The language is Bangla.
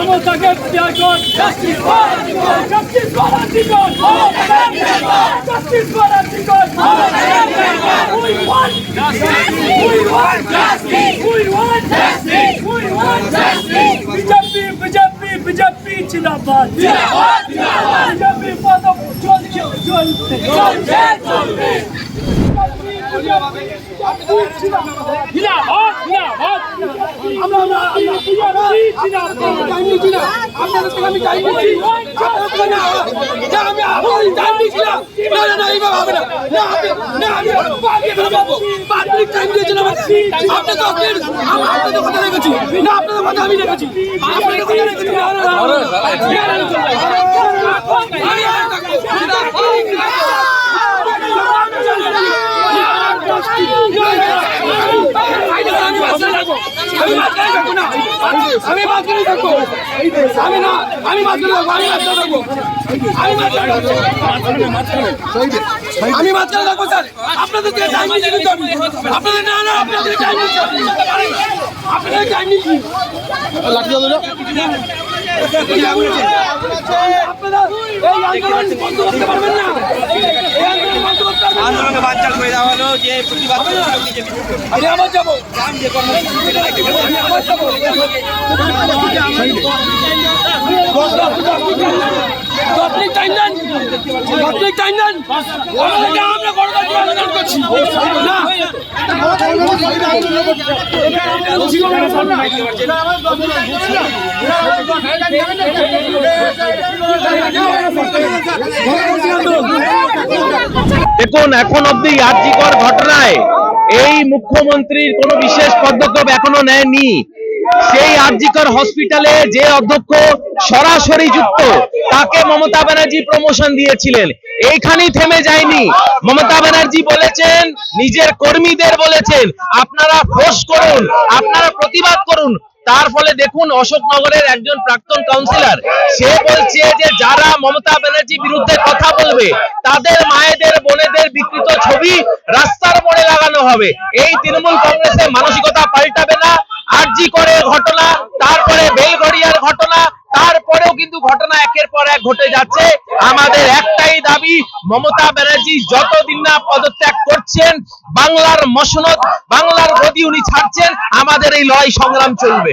মমতাকে ত্যাগন justice for article justice for article justice for article we want justice we want justice we want justice we want justice BJP BJP BJP জিন্দাবাদ জিন্দাবাদ জিন্দাবাদ বিজেপি পদ চলছে চলছে চলছে চলবে জিন্দাবাদ জিন্দাবাদ আমরা না আমরা বিজেপি জিন্দাবাদ থেকে আমি রেখেছি আপনাদের কথা রেখেছি আপনাদের কথা রেখেছি না না না আমি আর থাকব। আমি মাঝখানে থাকব আমি মাঝখানে থাকব। আমি না আমি মাঝখানে থাকব আমি মাঝখানে থাকব। আমি মাঝখানে থাকব। আমি মাঝখানে থাকব স্যার। আপনাদের টাইম নিচ্ছি কিন্তু আমি আপনাদের না না আপনাদের টাইম নিচ্ছি আপনাদের টাইম নিচ্ছি আপনারা করতে পারবেন না এই আন্দোলন বন্ধ করতে পারবেন না। আন্দোলনকে বানচাল করে দেওয়া হলো যে প্রতিবাদ করেছিল বিজেপি। আমি আবার যাব। যে কর্মসূচি সেটা রেখে দেবো। আমি যাব। আমরা দেখুন, এখন অব্দি আর্যিকর ঘটনায় এই মুখ্যমন্ত্রীর কোনো বিশেষ পদক্ষেপ এখনও নেয়নি। সেই আর্যিকর হসপিটালে যে অধ্যক্ষ সরাসরি যুক্ত, তাকে মমতা ব্যানার্জি প্রমোশন দিয়েছিলেন। এইখানেই থেমে যায়নি। মমতা ব্যানার্জি বলেছেন, নিজের কর্মীদের বলেছেন, আপনারা ফোর্স করুন, আপনারা প্রতিবাদ করুন তার ফলে দেখুন অশোকনগরের একজন প্রাক্তন কাউন্সিলর সে বলছে যে যারা মমতা ব্যানার্জি বিরুদ্ধে কথা বলবে, তাদের মায়েদের, বোনেদের বিকৃত ছবি রাস্তার মোড়ে লাগানো হবে। এই তৃণমূল কংগ্রেসের মানসিকতা পাল্টাবে না আরজি করে ঘটনা, তারপরে বেলগড়িয়ার ঘটনা, তারপরেও কিন্তু ঘটনা একের পর এক ঘটে যাচ্ছে। আমাদের একটাই দাবি, মমতা ব্যানার্জি যতদিন না পদত্যাগ করছেন, বাংলার মসনদ, বাংলার গদি উনি ছাড়ছেন, আমাদের এই লড়াই সংগ্রাম চলবে।